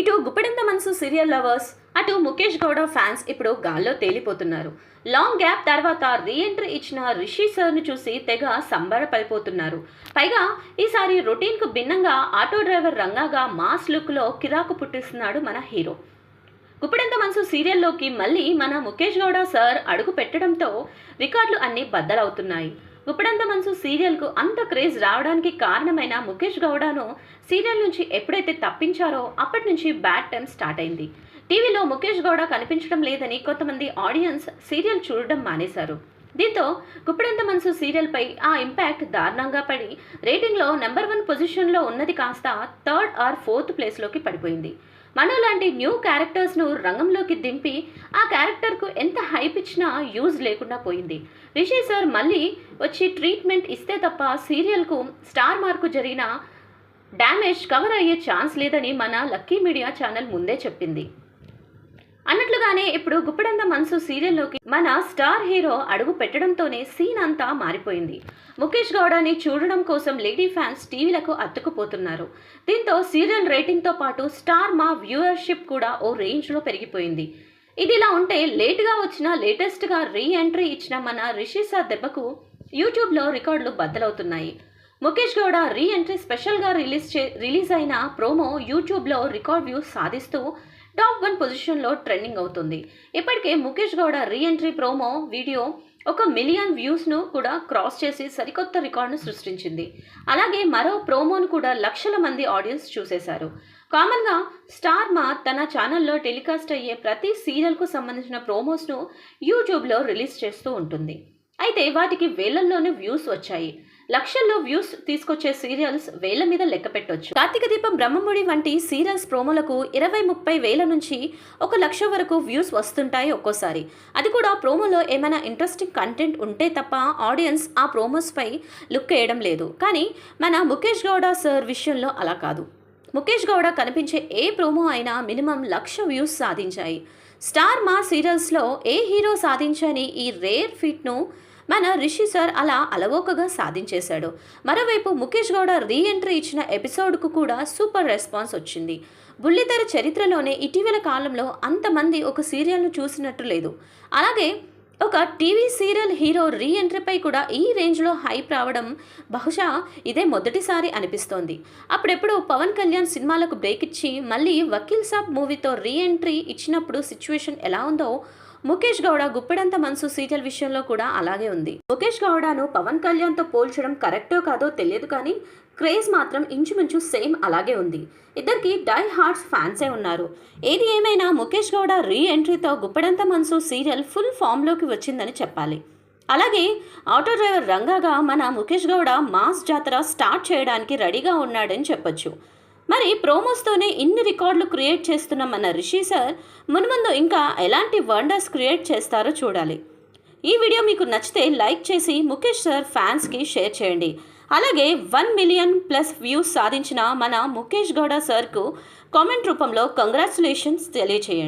ఇటు గుప్పెడంత మనసు serial lovers అటు ముఖేష్ గౌడ ఫ్యాన్స్ ఇప్పుడు గాల్లో తేలిపోతున్నారు. లాంగ్ గ్యాప్ తర్వాత రీఎంట్రీ ఇచ్చిన రిషి సార్ను చూసి తెగ సంబరపడిపోతున్నారు. పైగా ఈసారి రొటీన్కు భిన్నంగా ఆటో డ్రైవర్ రంగాగా మాస్ లుక్లో కిరాకు పుట్టిస్తున్నాడు మన హీరో. గుప్పెడంత మనసు సీరియల్లోకి మళ్ళీ మన ముఖేష్ గౌడ సార్ అడుగు పెట్టడంతో రికార్డులు అన్నీ బద్దలవుతున్నాయి. గుప్పెడంత మనసు సీరియల్కు అంత క్రేజ్ రావడానికి కారణమైన ముఖేష్ గౌడను సీరియల్ నుంచి ఎప్పుడైతే తప్పించారో అప్పటి నుంచి బ్యాడ్ టైం స్టార్ట్ అయింది. టీవీలో ముఖేష్ గౌడ కనిపించడం లేదని కొంతమంది ఆడియన్స్ సీరియల్ చూడడం మానేశారు. దీంతో గుప్పెడంత మనసు సీరియల్పై ఆ ఇంపాక్ట్ దారుణంగా పడి రేటింగ్లో నెంబర్ వన్ పొజిషన్లో ఉన్నది కాస్త థర్డ్ ఆర్ ఫోర్త్ ప్లేస్లోకి పడిపోయింది. మనో లాంటి న్యూ క్యారెక్టర్స్ను రంగంలోకి దింపి ఆ క్యారెక్టర్కు ఎంత హైప్ ఇచ్చినా యూజ్ లేకుండా పోయింది. రిషి సార్ మళ్ళీ వచ్చి ట్రీట్మెంట్ ఇస్తే తప్ప సీరియల్కు స్టార్ మార్కు జరిగిన డ్యామేజ్ కవర్ అయ్యే ఛాన్స్ లేదని మన లక్కీ మీడియా ఛానల్ ముందే చెప్పింది. అన్నట్లుగానే ఇప్పుడు గుప్పెడంత మనసు సీరియల్లోకి మన స్టార్ హీరో అడుగు పెట్టడంతోనే సీన్ అంతా మారిపోయింది. ముఖేష్ గౌడని చూడడం కోసం లేడీ ఫ్యాన్స్ టీవీలకు అత్తుకుపోతున్నారు దీంతో సీరియల్ రేటింగ్తో పాటు స్టార్ మా వ్యూవర్షిప్ కూడా ఓ రేంజ్లో పెరిగిపోయింది. ఇది ఇలా ఉంటే లేట్గా వచ్చిన లేటెస్ట్గా రీ ఎంట్రీ ఇచ్చిన మన రిషి సార్ దెబ్బకు యూట్యూబ్లో రికార్డులు బద్దలవుతున్నాయి. ముఖేష్ గౌడ రీ ఎంట్రీ స్పెషల్గా రిలీజ్ చే రిలీజ్ అయిన ప్రోమో యూట్యూబ్లో రికార్డ్ వ్యూస్ సాధిస్తూ టాప్ వన్ పొజిషన్లో ట్రెండింగ్ అవుతుంది. ఇప్పటికే Mukesh Gowda re entry promo video ఒక మిలియన్ వ్యూస్ను కూడా క్రాస్ చేసి సరికొత్త రికార్డును సృష్టించింది. అలాగే మరో ప్రోమోను కూడా లక్షల మంది ఆడియన్స్ చూసేశారు. కామన్గా స్టార్ మా తన ఛానల్లో టెలికాస్ట్ అయ్యే ప్రతి సీరియల్కు సంబంధించిన ప్రోమోస్ను యూట్యూబ్లో రిలీజ్ చేస్తూ ఉంటుంది. అయితే వాటికి వేలల్లోనే వ్యూస్ వచ్చాయి. లక్షల్లో వ్యూస్ తీసుకొచ్చే సీరియల్స్ వేల మీద లెక్క పెట్టొచ్చు. కార్తీక దీపం బ్రహ్మముడి వంటి సీరియల్స్ ప్రోమోలకు ఇరవై ముప్పై వేల నుంచి ఒక లక్ష వరకు వ్యూస్ వస్తుంటాయి ఒక్కోసారి. అది కూడా ప్రోమోలో ఏమైనా ఇంట్రెస్టింగ్ కంటెంట్ ఉంటే తప్ప ఆడియన్స్ ఆ ప్రోమోస్పై లుక్ వేయడం లేదు. కానీ మన ముఖేష్ గౌడ సార్ విషయంలో అలా కాదు. ముఖేష్ గౌడ కనిపించే ఏ ప్రోమో అయినా మినిమం లక్ష వ్యూస్ సాధించాయి. స్టార్ మా సీరియల్స్లో ఏ హీరో సాధించని ఈ రేర్ ఫీట్ను మన రిషి సార్ అలా అలవోకగా సాధించేశాడు. మరోవైపు ముఖేష్ గౌడ రీఎంట్రీ ఇచ్చిన ఎపిసోడ్కు కూడా సూపర్ రెస్పాన్స్ వచ్చింది. బుల్లితెర చరిత్రలోనే ఇటీవల కాలంలో అంతమంది ఒక సీరియల్ను చూసినట్టు లేదు. అలాగే ఒక టీవీ సీరియల్ హీరో రీఎంట్రీపై కూడా ఈ రేంజ్లో హైప్ రావడం బహుశా ఇదే మొదటిసారి అనిపిస్తోంది. అప్పుడెప్పుడు పవన్ కళ్యాణ్ సినిమాలకు బ్రేక్ ఇచ్చి మళ్ళీ వకీల్ సాబ్ మూవీతో రీ ఎంట్రీ ఇచ్చినప్పుడు సిచ్యువేషన్ ఎలా ఉందో ముఖేష్ గౌడ గుప్పెడంత మనసు సీరియల్ విషయంలో కూడా అలాగే ఉంది. ముఖేష్ గౌడను పవన్ కళ్యాణ్తో పోల్చడం కరెక్టో కాదో తెలియదు కానీ క్రేజ్ మాత్రం ఇంచుమించు సేమ్ అలాగే ఉంది. ఇద్దరికి డై హార్ట్స్ ఫ్యాన్సే ఉన్నారు. ఏది ఏమైనా ముఖేష్ గౌడ రీ ఎంట్రీతో గుప్పడంత మనసు సీరియల్ ఫుల్ ఫామ్లోకి వచ్చిందని చెప్పాలి. అలాగే ఆటో డ్రైవర్ రంగాగా మన ముఖేష్ గౌడ మాస్ జాతర స్టార్ట్ చేయడానికి రెడీగా ఉన్నాడని చెప్పొచ్చు. మరి ప్రోమోస్తోనే ఇన్ని రికార్డులు క్రియేట్ చేస్తున్న మన రిషి సార్ మున్ముందు ఇంకా ఎలాంటి వండర్స్ క్రియేట్ చేస్తారో చూడాలి. ఈ వీడియో మీకు నచ్చితే లైక్ చేసి ముఖేష్ సార్ ఫ్యాన్స్కి షేర్ చేయండి. అలాగే వన్ మిలియన్ ప్లస్ వ్యూస్ సాధించిన మన ముఖేష్ గౌడ సార్కు కామెంట్ రూపంలో కంగ్రాచులేషన్స్ తెలియచేయండి.